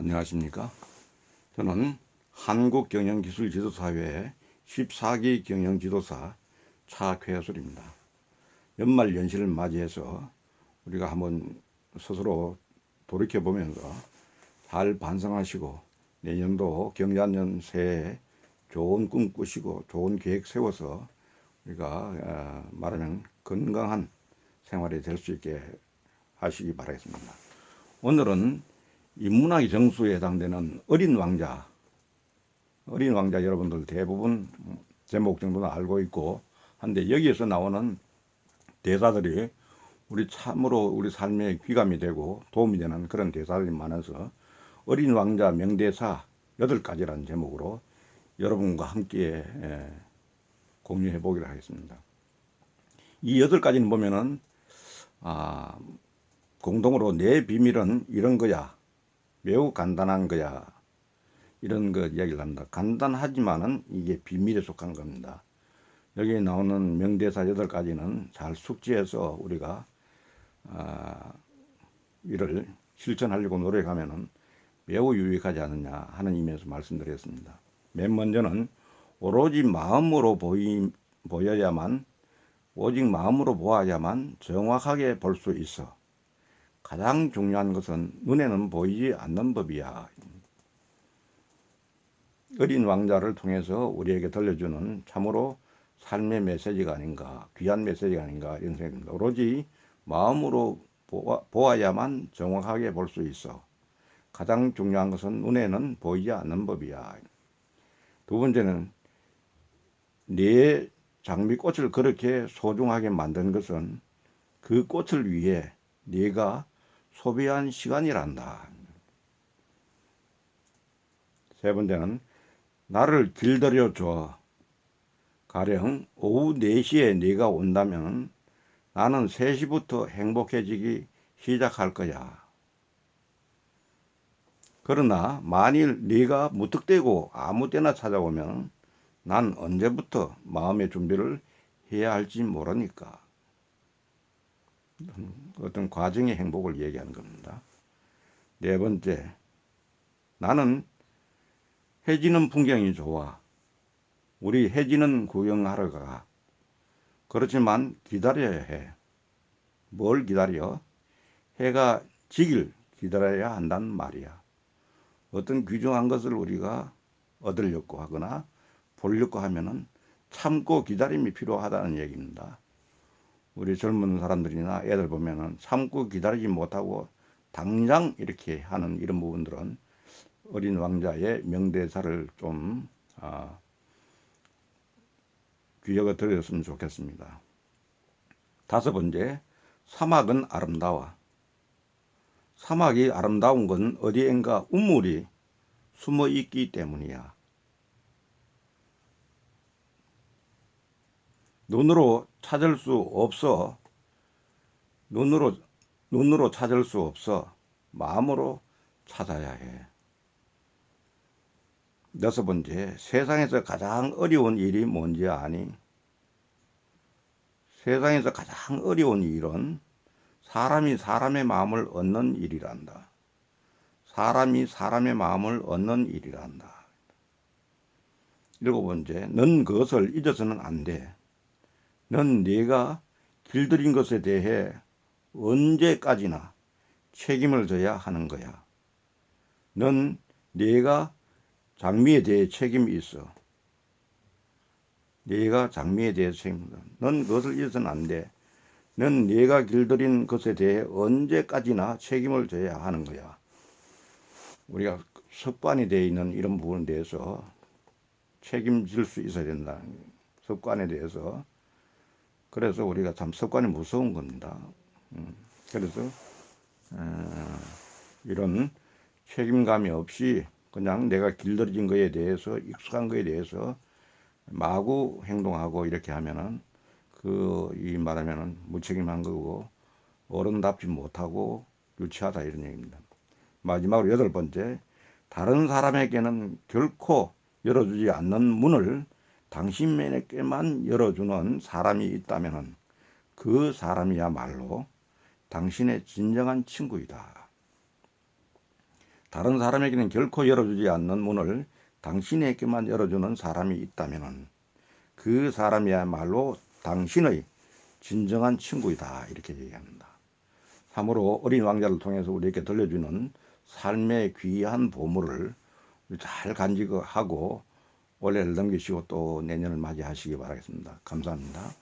안녕하십니까. 저는 한국경영기술지도사회 14기 경영지도사 차쾌술입니다. 연말 연시를 맞이해서 우리가 한번 스스로 돌이켜보면서 잘 반성하시고 내년도 경자년 새해 좋은 꿈 꾸시고 좋은 계획 세워서 우리가 어, 말하면 건강한 생활이 될 수 있게 하시기 바라겠습니다. 오늘은 인문학의 정수에 해당되는 어린 왕자, 어린 왕자 여러분들 대부분 제목 정도는 알고 있고 한데 여기에서 나오는 대사들이 우리 참으로 우리 삶에 귀감이 되고 도움이 되는 그런 대사들이 많아서 어린 왕자 명대사 여덟 가지라는 제목으로 여러분과 함께 예, 공유해 보기로 하겠습니다. 이 여덟 가지는 보면은 아, 공동으로 내 비밀은 이런 거야. 매우 간단한 거야. 이런 거 이야기를 합니다. 간단하지만은 이게 비밀에 속한 겁니다. 여기에 나오는 명대사 여덟 가지는 잘 숙지해서 우리가 아, 이를 실천하려고 노력하면은 매우 유익하지 않느냐 하는 의미에서 말씀드렸습니다. 맨 먼저는 오로지 마음으로 보이, 보여야만 오직 마음으로 보아야만 정확하게 볼 수 있어. 가장 중요한 것은 눈에는 보이지 않는 법이야. 어린 왕자를 통해서 우리에게 들려주는 참으로 삶의 메시지가 아닌가, 귀한 메시지가 아닌가 이런 생각입니다. 오로지 마음으로 보아, 보아야만 정확하게 볼 수 있어. 가장 중요한 것은 눈에는 보이지 않는 법이야. 두 번째는 내 장미꽃을 그렇게 소중하게 만든 것은 그 꽃을 위해 네가 소비한 시간이란다. 세 번째는 나를 길들여 줘. 가령 오후 4시에 네가 온다면 나는 3시부터 행복해지기 시작할 거야. 그러나 만일 네가 무턱대고 아무 때나 찾아오면 난 언제부터 마음의 준비를 해야 할지 모르니까. 어떤 과정의 행복을 얘기하는 겁니다. 네 번째, 나는 해지는 풍경이 좋아. 우리 해지는 구경하러 가. 그렇지만 기다려야 해. 뭘 기다려? 해가 지길 기다려야 한단 말이야. 어떤 귀중한 것을 우리가 얻으려고 하거나 보려고 하면은 참고 기다림이 필요하다는 얘기입니다. 우리 젊은 사람들이나 애들 보면은 참고 기다리지 못하고 당장 이렇게 하는 이런 부분들은 어린 왕자의 명대사를 좀 아, 귀여가 들었으면 좋겠습니다. 다섯 번째, 사막은 아름다워. 사막이 아름다운 건 어디엔가 우물이 숨어 있기 때문이야. 눈으로 찾을 수 없어. 눈으로, 눈으로 찾을 수 없어. 마음으로 찾아야 해. 여섯 번째, 세상에서 가장 어려운 일이 뭔지 아니? 세상에서 가장 어려운 일은 사람이 사람의 마음을 얻는 일이란다. 사람이 사람의 마음을 얻는 일이란다. 일곱 번째, 넌 그것을 잊어서는 안 돼. 넌 네가 길들인 것에 대해 언제까지나 책임을 져야 하는 거야. 넌 네가 장미에 대해 책임이 있어. 네가 장미에 대해 책임다. 넌 그것을 잊어서는 안 돼. 넌 네가 길들인 것에 대해 언제까지나 책임을 져야 하는 거야. 우리가 습관이 되어 있는 이런 부분에 대해서 책임질 수 있어야 된다. 습관에 대해서 그래서 우리가 참 습관이 무서운 겁니다. 음, 그래서 어, 이런 책임감이 없이 그냥 내가 길들여진 거에 대해서 익숙한 거에 대해서 마구 행동하고 이렇게 하면은 그 이 말하면은 무책임한 거고 어른답지 못하고 유치하다 이런 얘기입니다. 마지막으로 여덟 번째 다른 사람에게는 결코 열어주지 않는 문을 당신에게만 열어주는 사람이 있다면 그 사람이야말로 당신의 진정한 친구이다. 다른 사람에게는 결코 열어주지 않는 문을 당신에게만 열어주는 사람이 있다면 그 사람이야말로 당신의 진정한 친구이다 이렇게 얘기합니다. 참으로 어린 왕자를 통해서 우리에게 들려주는 삶의 귀한 보물을 잘 간직하고 올해를 넘기시고 또 내년을 맞이하시기 바라겠습니다. 감사합니다.